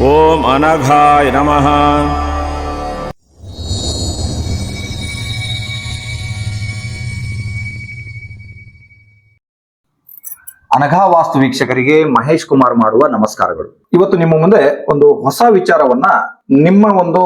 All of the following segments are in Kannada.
ಓಂ ಅನಘಾಯ ನಮಃ. ಅನಘಾ ವಾಸ್ತು ವೀಕ್ಷಕರಿಗೆ ಮಹೇಶ್ ಕುಮಾರ್ ಮಾಡುವ ನಮಸ್ಕಾರಗಳು. ಇವತ್ತು ನಿಮ್ಮ ಮುಂದೆ ಒಂದು ಹೊಸ ವಿಚಾರವನ್ನ ನಿಮ್ಮ ಒಂದು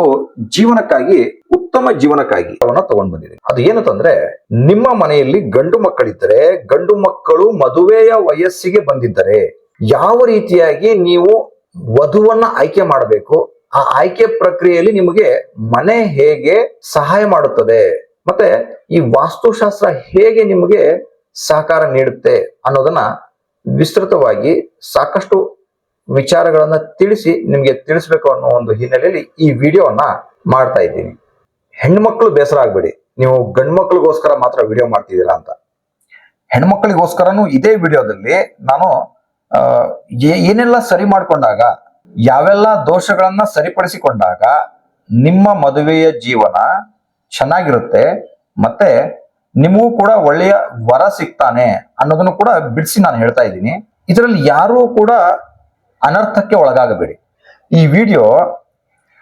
ಜೀವನಕ್ಕಾಗಿ, ಉತ್ತಮ ಜೀವನಕ್ಕಾಗಿ ಅವನ್ನ ತಗೊಂಡ್ ಬಂದಿದೆ ಅದು ಏನು ತಂದ್ರೆ, ನಿಮ್ಮ ಮನೆಯಲ್ಲಿ ಗಂಡು ಮಕ್ಕಳಿದ್ದರೆ, ಗಂಡು ಮಕ್ಕಳು ಮದುವೆಯ ವಯಸ್ಸಿಗೆ ಬಂದಿದ್ದರೆ, ಯಾವ ರೀತಿಯಾಗಿ ನೀವು ವಧುವನ್ನ ಆಯ್ಕೆ ಮಾಡಬೇಕು. ಆ ಆಯ್ಕೆ ಪ್ರಕ್ರಿಯೆಯಲ್ಲಿ ನಿಮಗೆ ಮನೆ ಹೇಗೆ ಸಹಾಯ ಮಾಡುತ್ತದೆ? ಮತ್ತೆ ಈ ವಾಸ್ತುಶಾಸ್ತ್ರ ಹೇಗೆ ನಿಮಗೆ ಸಹಕಾರ ನೀಡುತ್ತೆ ಅನ್ನೋದನ್ನ ವಿಸ್ತೃತವಾಗಿ ಸಾಕಷ್ಟು ವಿಚಾರಗಳನ್ನ ತಿಳಿಸಿ ನಿಮಗೆ ತಿಳಿಸ್ಬೇಕು ಅನ್ನೋ ಒಂದು ಹಿನ್ನೆಲೆಯಲ್ಲಿ ಈ ವಿಡಿಯೋವನ್ನ ಮಾಡ್ತಾ ಇದ್ದೀನಿ. ಹೆಣ್ಮಕ್ಳು ಬೇಸರ ಆಗ್ಬೇಡಿ. ನೀವು ಗಂಡ್ಮಕ್ಳಿಗೋಸ್ಕರ ಮಾತ್ರ ವಿಡಿಯೋ ಮಾಡ್ತಿದ್ದೀರಾ ಅಂತ. ಹೆಣ್ಮಕ್ಳಿಗೋಸ್ಕರನು ಇದೇ ವಿಡಿಯೋದಲ್ಲಿ ನಾನು ಏನೆಲ್ಲ ಸರಿ ಮಾಡ್ಕೊಂಡಾಗ, ಯಾವೆಲ್ಲ ದೋಷಗಳನ್ನ ಸರಿಪಡಿಸಿಕೊಂಡಾಗ ನಿಮ್ಮ ಮದುವೆಯ ಜೀವನ ಚೆನ್ನಾಗಿರುತ್ತೆ, ಮತ್ತೆ ನಿಮಗೂ ಕೂಡ ಒಳ್ಳೆಯ ವರ ಸಿಗ್ತಾನೆ ಅನ್ನೋದನ್ನು ಕೂಡ ಬಿಡಿಸಿ ನಾನು ಹೇಳ್ತಾ ಇದ್ದೀನಿ. ಇದರಲ್ಲಿ ಯಾರೂ ಕೂಡ ಅನರ್ಥಕ್ಕೆ ಒಳಗಾಗಬೇಡಿ. ಈ ವಿಡಿಯೋ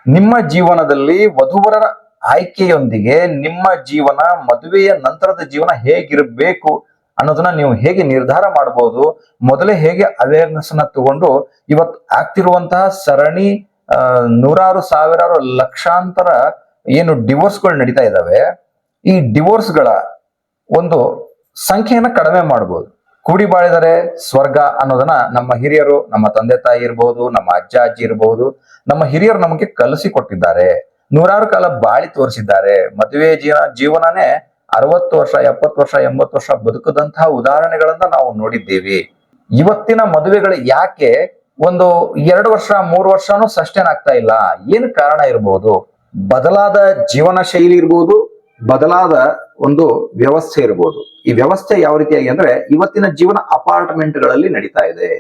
ನಿಮ್ಮ ಜೀವನದಲ್ಲಿ ವಧುವರರ ಆಯ್ಕೆಯೊಂದಿಗೆ ನಿಮ್ಮ ಜೀವನ, ಮದುವೆಯ ನಂತರದ ಜೀವನ ಹೇಗಿರಬೇಕು ಅನ್ನೋದನ್ನ ನೀವು ಹೇಗೆ ನಿರ್ಧಾರ ಮಾಡಬಹುದು ಮೊದಲೇ ಹೇಗೆ ಅವೇರ್ನೆಸ್ ಅನ್ನ ತಗೊಂಡು ಇವತ್ತು ಆಗ್ತಿರುವಂತಹ ಸರಣಿ ನೂರಾರು ಸಾವಿರಾರು ಲಕ್ಷಾಂತರ ಏನು ಡಿವೋರ್ಸ್ಗಳು ನಡೀತಾ ಇದಾವೆ, ಈ ಡಿವೋರ್ಸ್ಗಳ ಒಂದು ಸಂಖ್ಯೆಯನ್ನ ಕಡಿಮೆ ಮಾಡಬಹುದು ಕೂಡಿ ಬಾಳಿದರೆ ಸ್ವರ್ಗ ಅನ್ನೋದನ್ನ ನಮ್ಮ ಹಿರಿಯರು, ನಮ್ಮ ತಂದೆ ತಾಯಿ ಇರಬಹುದು ನಮ್ಮ ಅಜ್ಜ, ಅಜ್ಜಿ ಇರಬಹುದು ನಮ್ಮ ಹಿರಿಯರು ನಮಗೆ ಕಲಿಸಿ ಕೊಟ್ಟಿದ್ದಾರೆ. ನೂರಾರು ಕಾಲ ಬಾಳಿ ತೋರಿಸಿದ್ದಾರೆ. ಮದುವೆ ಜೀವನ, ಜೀವನನೇ ಅರವತ್ತು ವರ್ಷ, ಎಪ್ಪತ್ತು ವರ್ಷ, ಎಂಬತ್ತು ವರ್ಷ ಬದುಕದಂತಹ ಉದಾಹರಣೆಗಳನ್ನ ನಾವು ನೋಡಿದ್ದೇವೆ. ಇವತ್ತಿನ ಮದುವೆಗಳು ಯಾಕೆ ಒಂದು ಎರಡು ವರ್ಷ, ಮೂರು ವರ್ಷನೂ ಸಸ್ಟೈನ್ ಆಗ್ತಾ ಇಲ್ಲ? ಏನು ಕಾರಣ ಇರಬಹುದು ಬದಲಾದ ಜೀವನ ಶೈಲಿ ಇರ್ಬೋದು, ಬದಲಾದ ಒಂದು ವ್ಯವಸ್ಥೆ ಇರ್ಬೋದು. ಈ ವ್ಯವಸ್ಥೆ ಯಾವ ರೀತಿಯಾಗಿ ಅಂದ್ರೆ ಇವತ್ತಿನ ಜೀವನ ಅಪಾರ್ಟ್ಮೆಂಟ್ಗಳಲ್ಲಿ ನಡೀತಾ ಇದೆ.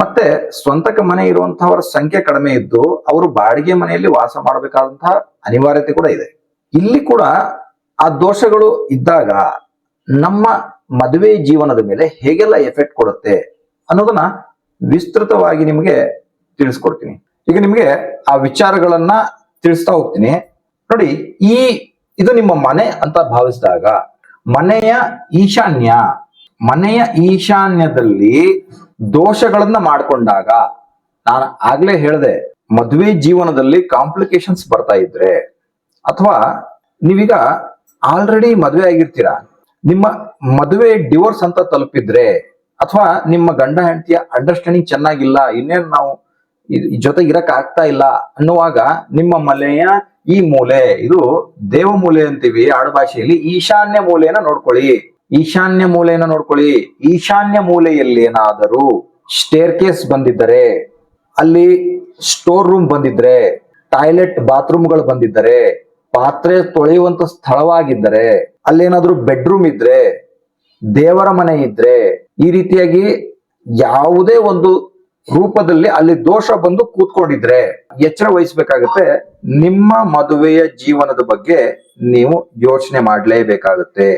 ಮತ್ತೆ ಸ್ವಂತಕ್ಕೆ ಮನೆ ಇರುವಂತಹವರ ಸಂಖ್ಯೆ ಕಡಿಮೆ ಇದ್ದು, ಅವರು ಬಾಡಿಗೆ ಮನೆಯಲ್ಲಿ ವಾಸ ಮಾಡಬೇಕಾದಂತಹ ಅನಿವಾರ್ಯತೆ ಕೂಡ ಇದೆ. ಇಲ್ಲಿ ಕೂಡ ಆ ದೋಷಗಳು ಇದ್ದಾಗ ನಮ್ಮ ಮದುವೆ ಜೀವನದ ಮೇಲೆ ಹೇಗೆಲ್ಲ ಎಫೆಕ್ಟ್ ಕೊಡುತ್ತೆ ಅನ್ನೋದನ್ನ ವಿಸ್ತೃತವಾಗಿ ನಿಮಗೆ ತಿಳಿಸ್ಕೊಡ್ತೀನಿ. ಈಗ ನಿಮಗೆ ಆ ವಿಚಾರಗಳನ್ನ ತಿಳಿಸ್ತಾ ಹೋಗ್ತೀನಿ. ನೋಡಿ, ಈ ಇದು ನಿಮ್ಮ ಮನೆ ಅಂತ ಭಾವಿಸಿದಾಗ ಮನೆಯ ಈಶಾನ್ಯ, ಮನೆಯ ಈಶಾನ್ಯದಲ್ಲಿ ದೋಷಗಳನ್ನ ಮಾಡ್ಕೊಂಡಾಗ ನಾನು ಆಗ್ಲೇ ಹೇಳಿದೆ, ಮದುವೆ ಜೀವನದಲ್ಲಿ ಕಾಂಪ್ಲಿಕೇಶನ್ಸ್ ಬರ್ತಾ ಇದ್ರೆ ಅಥವಾ ನೀವೀಗ ಆಲ್ರೆಡಿ ಮದುವೆ ಆಗಿರ್ತೀರಾ? ನಿಮ್ಮ ಮದುವೆ ಡಿವೋರ್ಸ್ ಅಂತ ತಲುಪಿದ್ರೆ ಅಥವಾ ನಿಮ್ಮ ಗಂಡ ಹೆಂಡತಿಯ ಅಂಡರ್ಸ್ಟ್ಯಾಂಡಿಂಗ್ ಚೆನ್ನಾಗಿಲ್ಲ, ಇನ್ನೇನು ನಾವು ಜೊತೆ ಇರಕ್ ಆಗ್ತಾ ಇಲ್ಲ ಅನ್ನುವಾಗ ನಿಮ್ಮ ಮನೆಯ ಈ ಮೂಲೆ, ಇದು ದೇವ ಮೂಲೆ ಅಂತೀವಿ ಆಡುಭಾಷೆಯಲ್ಲಿ ಈಶಾನ್ಯ ಮೂಲೆಯನ್ನ ನೋಡ್ಕೊಳ್ಳಿ. ಈಶಾನ್ಯ ಮೂಲೆಯನ್ನ ನೋಡ್ಕೊಳ್ಳಿ. ಈಶಾನ್ಯ ಮೂಲೆಯಲ್ಲಿ ಏನಾದರೂ ಸ್ಟೇರ್ ಕೇಸ್ ಬಂದಿದ್ದರೆ, ಅಲ್ಲಿ ಸ್ಟೋರ್ ರೂಮ್ ಬಂದಿದ್ರೆ ಟಾಯ್ಲೆಟ್ ಬಾತ್ರೂಮ್ಗಳು ಬಂದಿದ್ದರೆ ಪಾತ್ರೆ ತೊಳೆಯುವಂತ ಸ್ಥಳವಾಗಿದ್ದರೆ, ಅಲ್ಲೇನಾದ್ರೂ ಬೆಡ್ರೂಮ್ ಇದ್ರೆ, ದೇವರ ಮನೆ ಇದ್ರೆ, ಈ ರೀತಿಯಾಗಿ ಯಾವುದೇ ಒಂದು ರೂಪದಲ್ಲಿ ಅಲ್ಲಿ ದೋಷ ಬಂದು ಕೂತ್ಕೊಂಡಿದ್ರೆ ಎಚ್ಚರ ವಹಿಸ್ಬೇಕಾಗತ್ತೆ. ನಿಮ್ಮ ಮದುವೆಯ ಜೀವನದ ಬಗ್ಗೆ ನೀವು ಯೋಚನೆ ಮಾಡಲೇಬೇಕಾಗತ್ತೆ.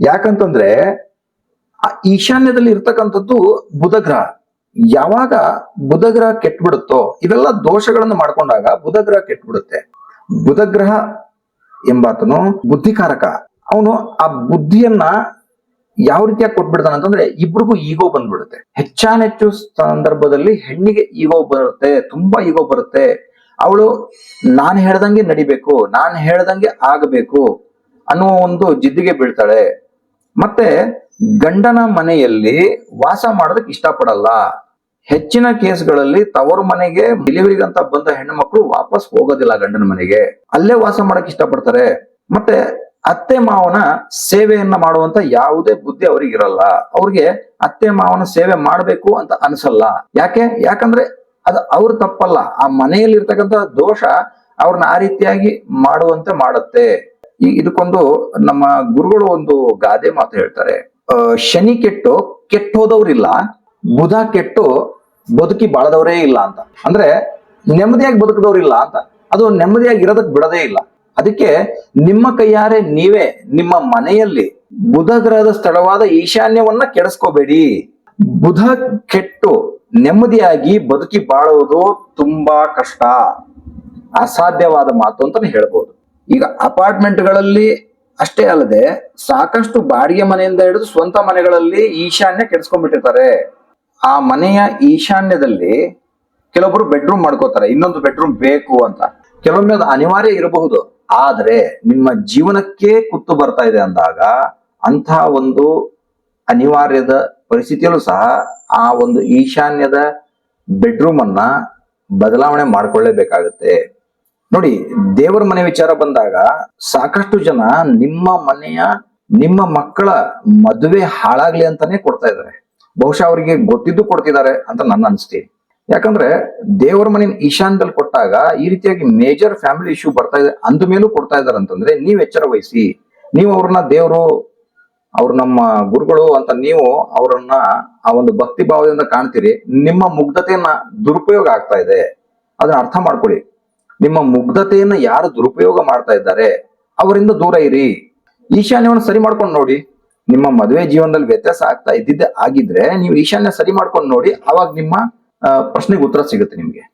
ಯಾಕಂತಂದ್ರೆ, ಆ ಈಶಾನ್ಯದಲ್ಲಿ ಇರ್ತಕ್ಕಂಥದ್ದು ಬುಧ ಗ್ರಹ ಯಾವಾಗ ಬುಧ ಗ್ರಹ ಕೆಟ್ಬಿಡುತ್ತೋ ಇದೆಲ್ಲ ದೋಷಗಳನ್ನು ಮಾಡ್ಕೊಂಡಾಗ ಬುಧ ಗ್ರಹ ಕೆಟ್ಬಿಡುತ್ತೆ. ಬುಧ ಗ್ರಹ ಎಂಬಾತನು ಬುದ್ಧಿಕಾರಕ. ಅವನು ಆ ಬುದ್ಧಿಯನ್ನ ಯಾವ ರೀತಿಯಾಗಿ ಕೊಟ್ಬಿಡ್ತಾನೆ ಅಂತಂದ್ರೆ ಇಬ್ರಿಗೂ ಈಗೋ ಬಂದ್ಬಿಡುತ್ತೆ. ಹೆಚ್ಚಾನೆಚ್ಚು ಸಂದರ್ಭದಲ್ಲಿ ಹೆಣ್ಣಿಗೆ ಈಗೋ ಬರುತ್ತೆ, ತುಂಬಾ ಈಗೋ ಬರುತ್ತೆ. ಅವಳು ನಾನು ಹೇಳ್ದಂಗೆ ನಡಿಬೇಕು, ನಾನು ಹೇಳ್ದಂಗೆ ಆಗಬೇಕು ಅನ್ನುವ ಒಂದು ಜಿದ್ದಿಗೆ ಬೀಳ್ತಾಳೆ. ಮತ್ತೆ ಗಂಡನ ಮನೆಯಲ್ಲಿ ವಾಸ ಮಾಡೋದಕ್ಕೆ ಇಷ್ಟಪಡಲ್ಲ. ಹೆಚ್ಚಿನ ಕೇಸ್ಗಳಲ್ಲಿ ತವರು ಮನೆಗೆ ಡೆಲಿವರಿಗಂತ ಬಂದ ಹೆಣ್ಣು ಮಕ್ಕಳು ವಾಪಸ್ ಹೋಗೋದಿಲ್ಲ ಗಂಡನ ಮನೆಗೆ. ಅಲ್ಲೇ ವಾಸ ಮಾಡಕ್ ಇಷ್ಟಪಡ್ತಾರೆ. ಮತ್ತೆ ಅತ್ತೆ ಮಾವನ ಸೇವೆಯನ್ನ ಮಾಡುವಂತ ಯಾವುದೇ ಬುದ್ಧಿ ಅವ್ರಿಗೆ ಇರಲ್ಲ. ಅವ್ರಿಗೆ ಅತ್ತೆ ಮಾವನ ಸೇವೆ ಮಾಡಬೇಕು ಅಂತ ಅನ್ಸಲ್ಲ. ಯಾಕೆ? ಯಾಕಂದ್ರೆ ಅದು ಅವ್ರ ತಪ್ಪಲ್ಲ. ಆ ಮನೆಯಲ್ಲಿ ಇರ್ತಕ್ಕಂಥ ದೋಷ ಅವ್ರನ್ನ ಆ ರೀತಿಯಾಗಿ ಮಾಡುವಂತೆ ಮಾಡುತ್ತೆ. ಈ ಇದಕ್ಕೊಂದು ನಮ್ಮ ಗುರುಗಳು ಒಂದು ಗಾದೆ ಮಾತು ಹೇಳ್ತಾರೆ. ಶನಿ ಕೆಟ್ಟು ಕೆಟ್ಟೋದವ್ರಿಲ್ಲ. ಬುಧ ಕೆಟ್ಟು ಬದುಕಿ ಬಾಳದವರೇ ಇಲ್ಲ ಅಂತ. ಅಂದ್ರೆ ನೆಮ್ಮದಿಯಾಗಿ ಬದುಕದವ್ರಿಲ್ಲ ಅಂತ. ಅದು ನೆಮ್ಮದಿಯಾಗಿ ಇರೋದಕ್ಕೆ ಬಿಡದೇ ಇಲ್ಲ. ಅದಕ್ಕೆ ನಿಮ್ಮ ಕೈಯಾರೆ ನೀವೇ ನಿಮ್ಮ ಮನೆಯಲ್ಲಿ ಬುಧ ಗ್ರಹದ ಸ್ಥಳವಾದ ಈಶಾನ್ಯವನ್ನ ಕೆಡಿಸ್ಕೋಬೇಡಿ. ಬುಧ ಕೆಟ್ಟು ನೆಮ್ಮದಿಯಾಗಿ ಬದುಕಿ ಬಾಳುವುದು ತುಂಬಾ ಕಷ್ಟ. ಅಸಾಧ್ಯವಾದ ಮಾತು ಅಂತಾನೆ ಹೇಳ್ಬೋದು. ಈಗ ಅಪಾರ್ಟ್ಮೆಂಟ್ಗಳಲ್ಲಿ ಅಷ್ಟೇ ಅಲ್ಲದೆ ಸಾಕಷ್ಟು ಬಾಡಿಗೆ ಮನೆಯಿಂದ ಹಿಡಿದು ಸ್ವಂತ ಮನೆಗಳಲ್ಲಿ ಈಶಾನ್ಯ ಕೆಡಿಸ್ಕೊಂಡ್ಬಿಟ್ಟಿರ್ತಾರೆ. ಆ ಮನೆಯ ಈಶಾನ್ಯದಲ್ಲಿ ಕೆಲವೊಬ್ರು ಬೆಡ್ರೂಮ್ ಮಾಡ್ಕೋತಾರೆ, ಇನ್ನೊಂದು ಬೆಡ್ರೂಮ್ ಬೇಕು ಅಂತ. ಕೆಲವೊಮ್ಮೆ ಅದು ಅನಿವಾರ್ಯ ಇರಬಹುದು. ಆದ್ರೆ ನಿಮ್ಮ ಜೀವನಕ್ಕೆ ಕುತ್ತು ಬರ್ತಾ ಇದೆ ಅಂದಾಗ ಅಂತಹ ಒಂದು ಅನಿವಾರ್ಯದ ಪರಿಸ್ಥಿತಿಯಲ್ಲೂ ಸಹ ಆ ಒಂದು ಈಶಾನ್ಯದ ಬೆಡ್ರೂಮ್ ಅನ್ನ ಬದಲಾವಣೆ ಮಾಡ್ಕೊಳ್ಳೇಬೇಕಾಗುತ್ತೆ. ನೋಡಿ, ದೇವರ ಮನೆ ವಿಚಾರ ಬಂದಾಗ ಸಾಕಷ್ಟು ಜನ ನಿಮ್ಮ ಮನೆಯ, ನಿಮ್ಮ ಮಕ್ಕಳ ಮದುವೆ ಹಾಳಾಗ್ಲಿ ಅಂತಾನೆ ಕೊಡ್ತಾ ಇದ್ದಾರೆ. ಬಹುಶಃ ಅವರಿಗೆ ಗೊತ್ತಿದ್ದು ಕೊಡ್ತಿದ್ದಾರೆ ಅಂತ ನನ್ನ ಅನಿಸ್ತೀನಿ ಯಾಕಂದ್ರೆ ದೇವರ ಮನೆಯ ಈಶಾನ್ಯದಲ್ಲಿ ಕೊಟ್ಟಾಗ ಈ ರೀತಿಯಾಗಿ ಮೇಜರ್ ಫ್ಯಾಮಿಲಿ ಇಶ್ಯೂ ಬರ್ತಾ ಇದೆ, ಅಂದ ಮೇಲೂ ಕೊಡ್ತಾ ಇದ್ದಾರೆ ಅಂತಂದ್ರೆ ನೀವ್ ಎಚ್ಚರ ವಹಿಸಿ, ನೀವು ಅವ್ರನ್ನ ದೇವರು, ಅವ್ರು ನಮ್ಮ ಗುರುಗಳು ಅಂತ ನೀವು ಅವರನ್ನ ಆ ಒಂದು ಭಕ್ತಿ ಭಾವದಿಂದ ಕಾಣ್ತೀರಿ, ನಿಮ್ಮ ಮುಗ್ಧತೆಯನ್ನ ದುರುಪಯೋಗ ಆಗ್ತಾ ಇದೆ. ಅದನ್ನ ಅರ್ಥ ಮಾಡ್ಕೊಳ್ಳಿ. ನಿಮ್ಮ ಮುಗ್ಧತೆಯನ್ನ ಯಾರು ದುರುಪಯೋಗ ಮಾಡ್ತಾ ಇದ್ದಾರೆ, ಅವರಿಂದ ದೂರ ಇರಿ. ಈಶಾನ್ಯವನ್ನು ಸರಿ ಮಾಡ್ಕೊಂಡು ನೋಡಿ. ನಿಮ್ಮ ಮದುವೆ ಜೀವನದಲ್ಲಿ ವ್ಯತ್ಯಾಸ ಆಗ್ತಾ ಇದ್ದಿದ್ದೆ ಆಗಿದ್ರೆ ನೀವು ಈಶಾನ್ಯ ಸರಿ ಮಾಡ್ಕೊಂಡು ನೋಡಿ ಅವಾಗ ನಿಮ್ಮ ಪ್ರಶ್ನೆಗೆ ಉತ್ತರ ಸಿಗುತ್ತೆ ನಿಮ್ಗೆ.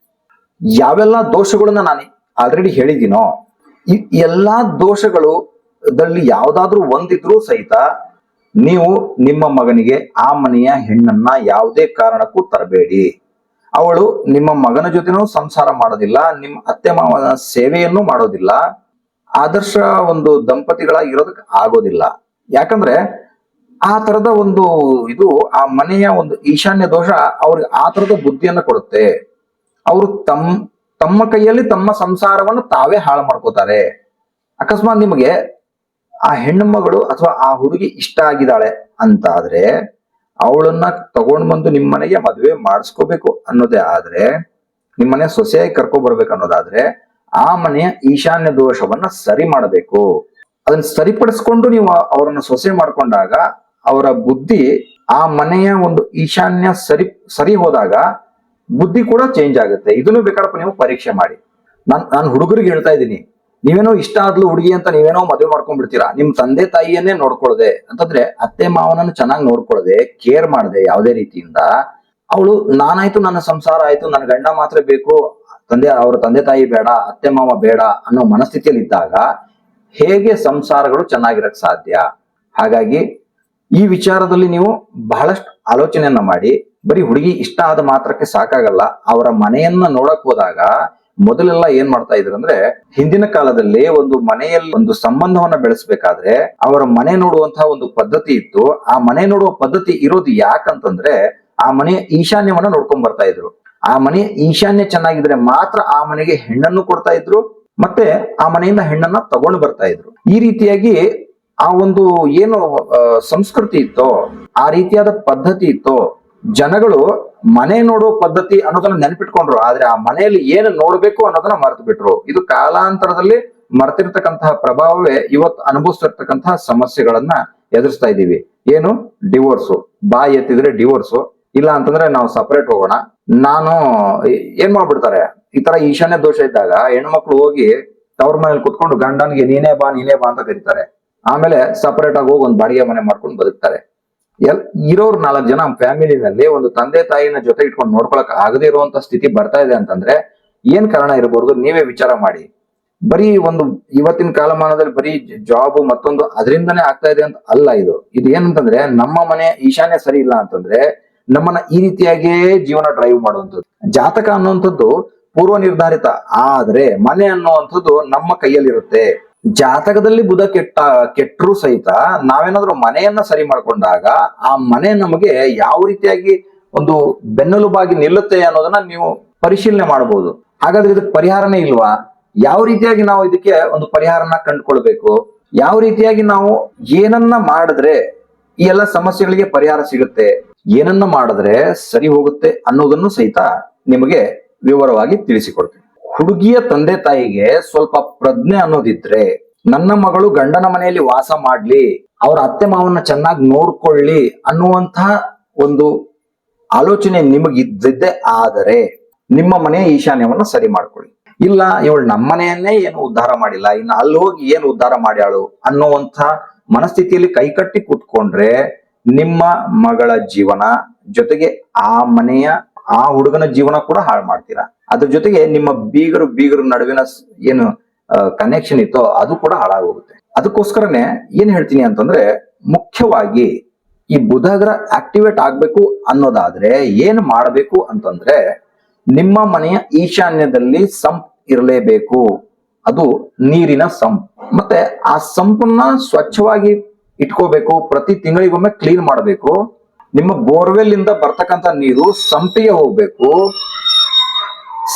ಯಾವೆಲ್ಲ ದೋಷಗಳನ್ನ ನಾನು ಆಲ್ರೆಡಿ ಹೇಳಿದ್ದೀನೋ ಈ ಎಲ್ಲಾ ದೋಷಗಳು ದಲ್ಲಿ ಯಾವ್ದಾದ್ರೂ ಒಂದಿದ್ರೂ ಸಹಿತ ನೀವು ನಿಮ್ಮ ಮಗನಿಗೆ ಆ ಮನೆಯ ಹೆಣ್ಣನ್ನ ಯಾವುದೇ ಕಾರಣಕ್ಕೂ ತರಬೇಡಿ. ಅವಳು ನಿಮ್ಮ ಮಗನ ಜೊತೆನೂ ಸಂಸಾರ ಮಾಡೋದಿಲ್ಲ, ನಿಮ್ಮ ಅತ್ತೆ ಮಾವನ ಸೇವೆಯನ್ನು ಮಾಡೋದಿಲ್ಲ, ಆದರ್ಶ ಒಂದು ದಂಪತಿಗಳಾಗಿ ಇರೋದಕ್ಕೆ ಆಗೋದಿಲ್ಲ. ಯಾಕಂದ್ರೆ ಆ ತರದ ಒಂದು ಇದು, ಆ ಮನೆಯ ಒಂದು ಈಶಾನ್ಯ ದೋಷ ಅವ್ರಿಗೆ ಆ ತರದ ಬುದ್ಧಿಯನ್ನ ಕೊಡುತ್ತೆ. ಅವರು ತಮ್ಮ ತಮ್ಮ ಕೈಯಲ್ಲಿ ತಮ್ಮ ಸಂಸಾರವನ್ನು ತಾವೇ ಹಾಳು ಮಾಡ್ಕೋತಾರೆ. ಅಕಸ್ಮಾತ್ ನಿಮಗೆ ಆ ಹೆಣ್ಣುಮಗಳು ಅಥವಾ ಆ ಹುಡುಗಿ ಇಷ್ಟ ಆಗಿದ್ದಾಳೆ ಅಂತ ಆದ್ರೆ ಅವಳನ್ನ ತಗೊಂಡ್ ಬಂದು ನಿಮ್ಮ ಮನೆಗೆ ಮದುವೆ ಮಾಡಿಸ್ಕೋಬೇಕು ಅನ್ನೋದೇ ಆದ್ರೆ ನಿಮ್ಮನೆ ಸೊಸೆಯಾಗಿ ಕರ್ಕೊ ಬರ್ಬೇಕು ಅನ್ನೋದಾದ್ರೆ ಆ ಮನೆಯ ಈಶಾನ್ಯ ದೋಷವನ್ನ ಸರಿ ಮಾಡಬೇಕು. ಅದನ್ನ ಸರಿಪಡಿಸ್ಕೊಂಡು ನೀವು ಅವರನ್ನ ಸೊಸೆ ಮಾಡ್ಕೊಂಡಾಗ ಅವರ ಬುದ್ಧಿ ಆ ಮನೆಯ ಒಂದು ಈಶಾನ್ಯ ಸರಿ ಸರಿ ಹೋದಾಗ ಬುದ್ಧಿ ಕೂಡ ಚೇಂಜ್ ಆಗುತ್ತೆ. ಇದನ್ನು ಬೇಕಾದಪ್ಪ ನೀವು ಪರೀಕ್ಷೆ ಮಾಡಿ. ನಾನ್, ನಾನು ಹುಡುಗರಿಗೆ ಹೇಳ್ತಾ ಇದ್ದೀನಿ. ನೀವೇನೋ ಇಷ್ಟ ಆದ್ಲು ಹುಡುಗಿ ಅಂತ ನೀವೇನೋ ಮದುವೆ ಮಾಡ್ಕೊಂಡ್ಬಿಡ್ತೀರಾ? ನಿಮ್ ತಂದೆ ತಾಯಿಯನ್ನೇ ನೋಡ್ಕೊಳ್ಳದೆ. ಅಂತಂದ್ರೆ ಅತ್ತೆ ಮಾವನನ್ನು ಚೆನ್ನಾಗಿ ನೋಡ್ಕೊಳ್ಳದೆ ಕೇರ್ ಮಾಡದೆ ಯಾವುದೇ ರೀತಿಯಿಂದ. ಅವಳು, ನಾನಾಯ್ತು ನನ್ನ ಸಂಸಾರ ಆಯ್ತು, ನನ್ನ ಗಂಡ ಮಾತ್ರ ಬೇಕು, ತಂದೆ, ಅವ್ರ ತಂದೆ ತಾಯಿ ಬೇಡ, ಅತ್ತೆ ಮಾವ ಬೇಡ ಅನ್ನೋ ಮನಸ್ಥಿತಿಯಲ್ಲಿ ಇದ್ದಾಗ ಹೇಗೆ ಸಂಸಾರಗಳು ಚೆನ್ನಾಗಿರಕ್ ಸಾಧ್ಯ? ಹಾಗಾಗಿ ಈ ವಿಚಾರದಲ್ಲಿ ನೀವು ಬಹಳಷ್ಟು ಆಲೋಚನೆಯನ್ನ ಮಾಡಿ, ಬರೀ ಹುಡುಗಿ ಇಷ್ಟ ಆದ ಮಾತ್ರಕ್ಕೆ ಸಾಕಾಗಲ್ಲ, ಅವರ ಮನೆಯನ್ನ ನೋಡಕ್ ಹೋದಾಗ ಮೊದಲೆಲ್ಲ ಏನ್ ಮಾಡ್ತಾ ಇದ್ರು ಅಂದ್ರೆ, ಹಿಂದಿನ ಕಾಲದಲ್ಲಿ ಒಂದು ಮನೆಯಲ್ಲಿ ಒಂದು ಸಂಬಂಧವನ್ನ ಬೆಳೆಸಬೇಕಾದ್ರೆ ಅವರ ಮನೆ ನೋಡುವಂತಹ ಒಂದು ಪದ್ಧತಿ ಇತ್ತು. ಆ ಮನೆ ನೋಡುವ ಪದ್ಧತಿ ಇರೋದು ಯಾಕಂತಂದ್ರೆ, ಆ ಮನೆಯ ಈಶಾನ್ಯವನ್ನ ನೋಡ್ಕೊಂಡ್ ಬರ್ತಾ ಇದ್ರು. ಆ ಮನೆ ಈಶಾನ್ಯ ಚೆನ್ನಾಗಿದ್ರೆ ಮಾತ್ರ ಆ ಮನೆಗೆ ಹೆಣ್ಣನ್ನು ಕೊಡ್ತಾ ಇದ್ರು, ಮತ್ತೆ ಆ ಮನೆಯಿಂದ ಹೆಣ್ಣನ್ನ ತಗೊಂಡು ಬರ್ತಾ ಇದ್ರು. ಈ ರೀತಿಯಾಗಿ ಆ ಒಂದು ಏನು ಸಂಸ್ಕೃತಿ ಇತ್ತೋ, ಆ ರೀತಿಯಾದ ಪದ್ಧತಿ ಇತ್ತೋ, ಜನಗಳು ಮನೆ ನೋಡೋ ಪದ್ಧತಿ ಅನ್ನೋದನ್ನ ನೆನಪಿಟ್ಕೊಂಡ್ರು. ಆದ್ರೆ ಆ ಮನೆಯಲ್ಲಿ ಏನು ನೋಡ್ಬೇಕು ಅನ್ನೋದನ್ನ ಮರೆತು ಬಿಟ್ರು ಇದು ಕಾಲಾಂತರದಲ್ಲಿ ಮರೆತಿರ್ತಕ್ಕಂತಹ ಪ್ರಭಾವವೇ ಇವತ್ತು ಅನುಭವಿಸ್ತಿರ್ತಕ್ಕಂತಹ ಸಮಸ್ಯೆಗಳನ್ನ ಎದುರಿಸ್ತಾ ಇದ್ದೀವಿ. ಏನು? ಡಿವೋರ್ಸು. ಬಾಯಿ ಎತ್ತಿದ್ರೆ ಡಿವೋರ್ಸು. ಇಲ್ಲ ಅಂತಂದ್ರೆ ನಾವು ಸಪರೇಟ್ ಹೋಗೋಣ. ನಾನು ಏನ್ ಮಾಡ್ಬಿಡ್ತಾರೆ? ಈ ತರ ಈಶಾನ್ಯ ದೋಷ ಇದ್ದಾಗ ಹೆಣ್ಮಕ್ಳು ಹೋಗಿ ತವ್ರ ಮನೇಲಿ ಕುತ್ಕೊಂಡು ಗಂಡನ್ಗೆ ನೀನೇ ಬಾ ನೀನೇ ಬಾ ಅಂತ ಕರೀತಾರೆ. ಆಮೇಲೆ ಸಪರೇಟ್ ಆಗಿ ಹೋಗಿ ಒಂದು ಬಾಡಿಗೆ ಮನೆ ಮಾಡ್ಕೊಂಡು ಬದುಕ್ತಾರೆ. ಎಲ್, ಇರೋರು ನಾಲ್ಕು ಜನ ಫ್ಯಾಮಿಲಿನಲ್ಲಿ ಒಂದು ತಂದೆ ತಾಯಿನ ಜೊತೆ ಇಟ್ಕೊಂಡು ನೋಡ್ಕೊಳಕ್ ಆಗದೇ ಇರುವಂತ ಸ್ಥಿತಿ ಬರ್ತಾ ಇದೆ ಅಂತಂದ್ರೆ ಏನ್ ಕಾರಣ ಇರಬಹುದು ನೀವೇ ವಿಚಾರ ಮಾಡಿ. ಬರೀ ಒಂದು ಇವತ್ತಿನ ಕಾಲಮಾನದಲ್ಲಿ ಬರೀ ಜಾಬ್ ಮತ್ತೊಂದು ಅದರಿಂದನೇ ಆಗ್ತಾ ಇದೆ ಅಂತ ಅಲ್ಲ ಇದು. ಇದು ಏನಂತಂದ್ರೆ ನಮ್ಮ ಮನೆ ಈಶಾನ್ಯ ಸರಿ ಇಲ್ಲ ಅಂತಂದ್ರೆ ನಮ್ಮನ್ನ ಈ ರೀತಿಯಾಗಿಯೇ ಜೀವನ ಡ್ರೈವ್ ಮಾಡುವಂಥದ್ದು. ಜಾತಕ ಅನ್ನುವಂಥದ್ದು ಪೂರ್ವ ನಿರ್ಧಾರಿತ ಆದ್ರೆ ಮನೆ ಅನ್ನುವಂಥದ್ದು ನಮ್ಮ ಕೈಯಲ್ಲಿರುತ್ತೆ. ಜಾತಕದಲ್ಲಿ ಬುಧ ಕೆಟ್ಟ ಕೆಟ್ಟರೂ ಸಹಿತ ನಾವೇನಾದ್ರೂ ಮನೆಯನ್ನ ಸರಿ ಮಾಡ್ಕೊಂಡಾಗ ಆ ಮನೆ ನಮಗೆ ಯಾವ ರೀತಿಯಾಗಿ ಒಂದು ಬೆನ್ನೆಲುಬಾಗಿ ನಿಲ್ಲುತ್ತೆ ಅನ್ನೋದನ್ನ ನೀವು ಪರಿಶೀಲನೆ ಮಾಡಬಹುದು ಹಾಗಾದ್ರೆ ಇದಕ್ಕೆ ಪರಿಹಾರನೇ ಇಲ್ವಾ? ಯಾವ ರೀತಿಯಾಗಿ ನಾವು ಇದಕ್ಕೆ ಒಂದು ಪರಿಹಾರನ ಕಂಡುಕೊಳ್ಬೇಕು? ಯಾವ ರೀತಿಯಾಗಿ ನಾವು ಏನನ್ನ ಮಾಡಿದ್ರೆ ಈ ಎಲ್ಲ ಸಮಸ್ಯೆಗಳಿಗೆ ಪರಿಹಾರ ಸಿಗುತ್ತೆ? ಏನನ್ನ ಮಾಡಿದ್ರೆ ಸರಿ ಹೋಗುತ್ತೆ ಅನ್ನೋದನ್ನು ಸಹಿತ ನಿಮಗೆ ವಿವರವಾಗಿ ತಿಳಿಸಿಕೊಡ್ತೀನಿ. ಹುಡುಗಿಯ ತಂದೆ ತಾಯಿಗೆ ಸ್ವಲ್ಪ ಪ್ರಜ್ಞೆ ಅನ್ನೋದಿದ್ರೆ ನನ್ನ ಮಗಳು ಗಂಡನ ಮನೆಯಲ್ಲಿ ವಾಸ ಮಾಡ್ಲಿ, ಅವ್ರ ಅತ್ತೆ ಮಾವನ್ನ ಚೆನ್ನಾಗಿ ನೋಡ್ಕೊಳ್ಳಿ ಅನ್ನುವಂತಹ ಒಂದು ಆಲೋಚನೆ ನಿಮಗಿದ್ದಿದ್ದೇ. ಆದರೆ ನಿಮ್ಮ ಮನೆಯ ಈಶಾನ್ಯವನ್ನು ಸರಿ ಮಾಡ್ಕೊಳ್ಳಿ. ಇಲ್ಲ, ಇವಳು ನಮ್ಮನೆಯನ್ನೇ ಏನು ಉದ್ಧಾರ ಮಾಡಿಲ್ಲ, ಇನ್ನು ಅಲ್ಲಿ ಹೋಗಿ ಏನು ಉದ್ಧಾರ ಮಾಡ್ಯಾಳು ಅನ್ನುವಂಥ ಮನಸ್ಥಿತಿಯಲ್ಲಿ ಕೈಕಟ್ಟಿ ಕೂತ್ಕೊಂಡ್ರೆ ನಿಮ್ಮ ಮಗಳ ಜೀವನ ಜೊತೆಗೆ ಆ ಮನೆಯ ಆ ಹುಡುಗನ ಜೀವನ ಕೂಡ ಹಾಳು ಮಾಡ್ತೀರಾ? ಅದ್ರ ಜೊತೆಗೆ ನಿಮ್ಮ ಬೀಗರು ಬೀಗರು ನಡುವಿನ ಏನು ಕನೆಕ್ಷನ್ ಇತ್ತೋ ಅದು ಕೂಡ ಹಾಳಾಗೋಗುತ್ತೆ. ಅದಕ್ಕೋಸ್ಕರನೇ ಏನ್ ಹೇಳ್ತೀನಿ ಅಂತಂದ್ರೆ, ಮುಖ್ಯವಾಗಿ ಈ ಬುಧಗ್ರ ಆಕ್ಟಿವೇಟ್ ಆಗ್ಬೇಕು ಅನ್ನೋದಾದ್ರೆ ಏನ್ ಮಾಡಬೇಕು ಅಂತಂದ್ರೆ, ನಿಮ್ಮ ಮನೆಯ ಈಶಾನ್ಯದಲ್ಲಿ ಸಂಪ್ ಇರಲೇಬೇಕು. ಅದು ನೀರಿನ ಸಂಪ್. ಮತ್ತೆ ಆ ಸಂಪನ್ನ ಸ್ವಚ್ಛವಾಗಿ ಇಟ್ಕೋಬೇಕು, ಪ್ರತಿ ತಿಂಗಳಿಗೊಮ್ಮೆ ಕ್ಲೀನ್ ಮಾಡಬೇಕು. ನಿಮ್ಮ ಬೋರ್ವೆಲ್ ಇಂದ ಬರ್ತಕ್ಕಂತ ನೀರು ಸಂಪಿಗೆ ಹೋಗ್ಬೇಕು.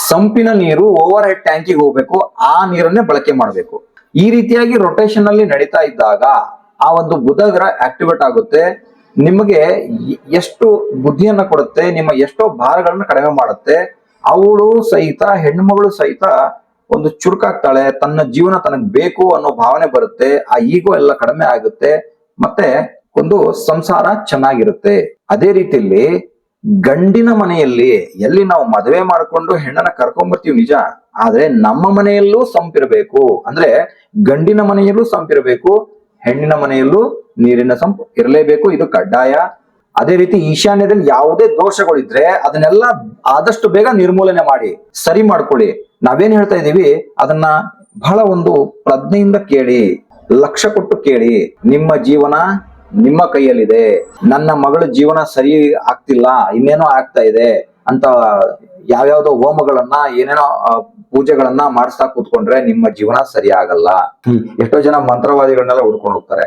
ಸಂಪಿನ ನೀರು ಓವರ್ ಹೆಡ್ ಟ್ಯಾಂಕಿಗೆ ಹೋಗ್ಬೇಕು. ಆ ನೀರನ್ನೇ ಬಳಕೆ ಮಾಡಬೇಕು. ಈ ರೀತಿಯಾಗಿ ರೊಟೇಷನ್ ಅಲ್ಲಿ ನಡೀತಾ ಇದ್ದಾಗ ಆ ಒಂದು ಬುಧ ಆಕ್ಟಿವೇಟ್ ಆಗುತ್ತೆ. ನಿಮಗೆ ಎಷ್ಟು ಬುದ್ಧಿಯನ್ನ ಕೊಡುತ್ತೆ, ನಿಮ್ಮ ಎಷ್ಟೋ ಭಾರಗಳನ್ನ ಕಡಿಮೆ ಮಾಡುತ್ತೆ, ಅವಳು ಸಹಿತ ಹೆಣ್ಮಗಳು ಸಹಿತ ಒಂದು ಚುರುಕಾಗ್ತಾಳೆ, ತನ್ನ ಜೀವನ ತನಗ್ ಬೇಕು ಅನ್ನೋ ಭಾವನೆ ಬರುತ್ತೆ, ಆ ಈಗೋ ಎಲ್ಲ ಕಡಿಮೆ ಆಗುತ್ತೆ, ಮತ್ತೆ ಒಂದು ಸಂಸಾರ ಚೆನ್ನಾಗಿರುತ್ತೆ. ಅದೇ ರೀತಿಯಲ್ಲಿ ಗಂಡಿನ ಮನೆಯಲ್ಲಿ ಎಲ್ಲಿ ನಾವು ಮದುವೆ ಮಾಡ್ಕೊಂಡು ಹೆಣ್ಣನ್ನ ಕರ್ಕೊಂಡ್ಬರ್ತೀವಿ ನಿಜ, ಆದ್ರೆ ನಮ್ಮ ಮನೆಯಲ್ಲೂ ಸಂಪಿರಬೇಕು. ಅಂದ್ರೆ ಗಂಡಿನ ಮನೆಯಲ್ಲೂ ಸಂಪಿರಬೇಕು, ಹೆಣ್ಣಿನ ಮನೆಯಲ್ಲೂ ನೀರಿನ ಸಂಪ್ ಇರಲೇಬೇಕು, ಇದು ಕಡ್ಡಾಯ. ಅದೇ ರೀತಿ ಈಶಾನ್ಯದಲ್ಲಿ ಯಾವುದೇ ದೋಷಗಳಿದ್ರೆ ಅದನ್ನೆಲ್ಲ ಆದಷ್ಟು ಬೇಗ ನಿರ್ಮೂಲನೆ ಮಾಡಿ, ಸರಿ ಮಾಡ್ಕೊಳ್ಳಿ. ನಾವೇನ್ ಹೇಳ್ತಾ ಇದೀವಿ ಅದನ್ನ ಬಹಳ ಒಂದು ಪ್ರಜ್ಞೆಯಿಂದ ಕೇಳಿ ಲಕ್ಷ ಕೊಟ್ಟು ಕೇಳಿ, ನಿಮ್ಮ ಜೀವನ ನಿಮ್ಮ ಕೈಯಲ್ಲಿದೆ. ನನ್ನ ಮಗಳ ಜೀವನ ಸರಿ ಆಗ್ತಿಲ್ಲ ಇನ್ನೇನೋ ಆಗ್ತಾ ಇದೆ ಅಂತ ಯಾವ್ಯಾವ್ದೋ ಹೋಮಗಳನ್ನ ಏನೇನೋ ಪೂಜೆಗಳನ್ನ ಮಾಡಿಸ್ತಾ ಕೂತ್ಕೊಂಡ್ರೆ ನಿಮ್ಮ ಜೀವನ ಸರಿ ಆಗಲ್ಲ. ಎಷ್ಟೋ ಜನ ಮಂತ್ರವಾದಿಗಳನ್ನೆಲ್ಲ ಹುಡ್ಕೊಂಡು ಹೋಗ್ತಾರೆ.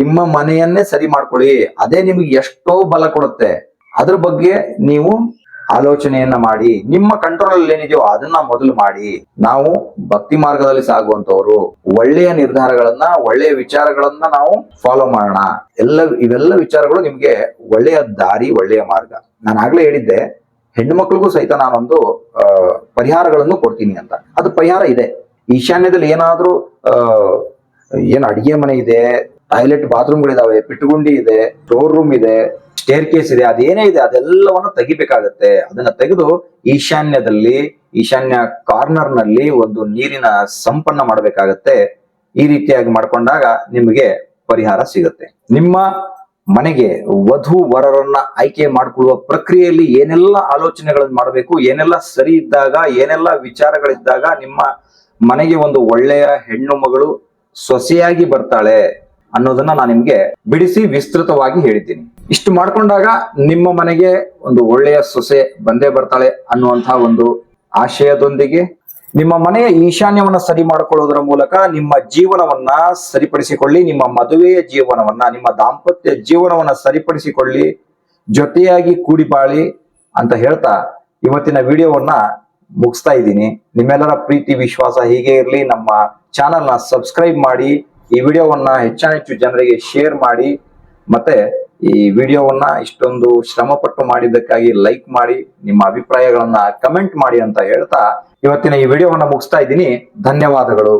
ನಿಮ್ಮ ಮನೆಯನ್ನೇ ಸರಿ ಮಾಡ್ಕೊಳ್ಳಿ. ಅದೇ ನಿಮ್ಗೆ ಎಷ್ಟೋ ಬಲ ಕೊಡುತ್ತೆ. ಅದ್ರ ಬಗ್ಗೆ ನೀವು ಆಲೋಚನೆಯನ್ನ ಮಾಡಿ, ನಿಮ್ಮ ಕಂಟ್ರೋಲ್ ಅಲ್ಲಿ ಏನಿದೆಯೋ ಅದನ್ನ ಮೊದಲು ಮಾಡಿ. ನಾವು ಭಕ್ತಿ ಮಾರ್ಗದಲ್ಲಿ ಸಾಗುವಂತವ್ರು, ಒಳ್ಳೆಯ ನಿರ್ಧಾರಗಳನ್ನ, ಒಳ್ಳೆಯ ವಿಚಾರಗಳನ್ನ ನಾವು ಫಾಲೋ ಮಾಡೋಣ. ಎಲ್ಲ, ಇವೆಲ್ಲ ವಿಚಾರಗಳು ನಿಮ್ಗೆ ಒಳ್ಳೆಯ ದಾರಿ, ಒಳ್ಳೆಯ ಮಾರ್ಗ. ನಾನು ಆಗ್ಲೇ ಹೇಳಿದ್ದೆ, ಹೆಣ್ಣು ಮಕ್ಳಿಗೂ ಸಹಿತ ನಾನೊಂದು ಪರಿಹಾರಗಳನ್ನು ಕೊಡ್ತೀನಿ ಅಂತ. ಅದು ಪರಿಹಾರ ಇದೆ. ಈಶಾನ್ಯದಲ್ಲಿ ಏನಾದ್ರೂ ಏನು ಅಡಿಗೆ ಮನೆ ಇದೆ, ಟಾಯ್ಲೆಟ್ ಬಾತ್ರೂಮ್ಗಳಿದಾವೆ ಪಿಟ್ಟುಗುಂಡಿ ಇದೆ ಸ್ಟೋರ್ ರೂಮ್ ಇದೆ ಸ್ಟೇರ್ ಕೇಸ್ ಇದೆ ಅದೇನೇ ಇದೆ, ಅದೆಲ್ಲವನ್ನ ತೆಗಿಬೇಕಾಗತ್ತೆ. ಅದನ್ನ ತೆಗೆದು ಈಶಾನ್ಯದಲ್ಲಿ, ಈಶಾನ್ಯ ಕಾರ್ನರ್ನಲ್ಲಿ ಒಂದು ನೀರಿನ ಸಂಪನ್ನ ಮಾಡಬೇಕಾಗತ್ತೆ. ಈ ರೀತಿಯಾಗಿ ಮಾಡ್ಕೊಂಡಾಗ ನಿಮಗೆ ಪರಿಹಾರ ಸಿಗುತ್ತೆ. ನಿಮ್ಮ ಮನೆಗೆ ವಧು ವರರನ್ನ ಆಯ್ಕೆ ಮಾಡಿಕೊಳ್ಳುವ ಪ್ರಕ್ರಿಯೆಯಲ್ಲಿ ಏನೆಲ್ಲ ಆಲೋಚನೆಗಳನ್ನು ಮಾಡಬೇಕು, ಏನೆಲ್ಲ ಸರಿ ಇದ್ದಾಗ, ಏನೆಲ್ಲ ವಿಚಾರಗಳಿದ್ದಾಗ ನಿಮ್ಮ ಮನೆಗೆ ಒಂದು ಒಳ್ಳೆಯ ಹೆಣ್ಣು ಮಗಳು ಸೊಸೆಯಾಗಿ ಬರ್ತಾಳೆ ಅನ್ನೋದನ್ನ ನಾನು ನಿಮ್ಗೆ ಬಿಡಿಸಿ ವಿಸ್ತೃತವಾಗಿ ಹೇಳಿದ್ದೀನಿ. ಇಷ್ಟು ಮಾಡ್ಕೊಂಡಾಗ ನಿಮ್ಮ ಮನೆಗೆ ಒಂದು ಒಳ್ಳೆಯ ಸೊಸೆ ಬಂದೇ ಬರ್ತಾಳೆ ಅನ್ನುವಂತಹ ಒಂದು ಆಶಯದೊಂದಿಗೆ ನಿಮ್ಮ ಮನೆಯ ಈಶಾನ್ಯವನ್ನ ಸರಿ ಮಾಡಿಕೊಳ್ಳುವುದರ ಮೂಲಕ ನಿಮ್ಮ ಜೀವನವನ್ನ ಸರಿಪಡಿಸಿಕೊಳ್ಳಿ, ನಿಮ್ಮ ಮದುವೆಯ ಜೀವನವನ್ನ, ನಿಮ್ಮ ದಾಂಪತ್ಯ ಜೀವನವನ್ನ ಸರಿಪಡಿಸಿಕೊಳ್ಳಿ, ಜೊತೆಯಾಗಿ ಕೂಡಿ ಬಾಳಿ ಅಂತ ಹೇಳ್ತಾ ಇವತ್ತಿನ ವಿಡಿಯೋವನ್ನ ಮುಗಿಸ್ತಾ ಇದ್ದೀನಿ. ನಿಮ್ಮೆಲ್ಲರ ಪ್ರೀತಿ, ವಿಶ್ವಾಸ ಹೀಗೆ ಇರಲಿ. ನಮ್ಮ ಚಾನಲ್ನ ಸಬ್ಸ್ಕ್ರೈಬ್ ಮಾಡಿ ಈ ವಿಡಿಯೋವನ್ನ ಹೆಚ್ಚಾನೆಚ್ಚು ಜನರಿಗೆ ಶೇರ್ ಮಾಡಿ, ಮತ್ತೆ ಈ ವಿಡಿಯೋವನ್ನ ಇಷ್ಟೊಂದು ಶ್ರಮಪಟ್ಟು ಮಾಡಿದ್ದಕ್ಕಾಗಿ ಲೈಕ್ ಮಾಡಿ, ನಿಮ್ಮ ಅಭಿಪ್ರಾಯಗಳನ್ನ ಕಮೆಂಟ್ ಮಾಡಿ ಅಂತ ಹೇಳ್ತಾ ಇವತ್ತಿನ ಈ ವಿಡಿಯೋವನ್ನ ಮುಗಿಸ್ತಾ ಇದ್ದೀನಿ. ಧನ್ಯವಾದಗಳು.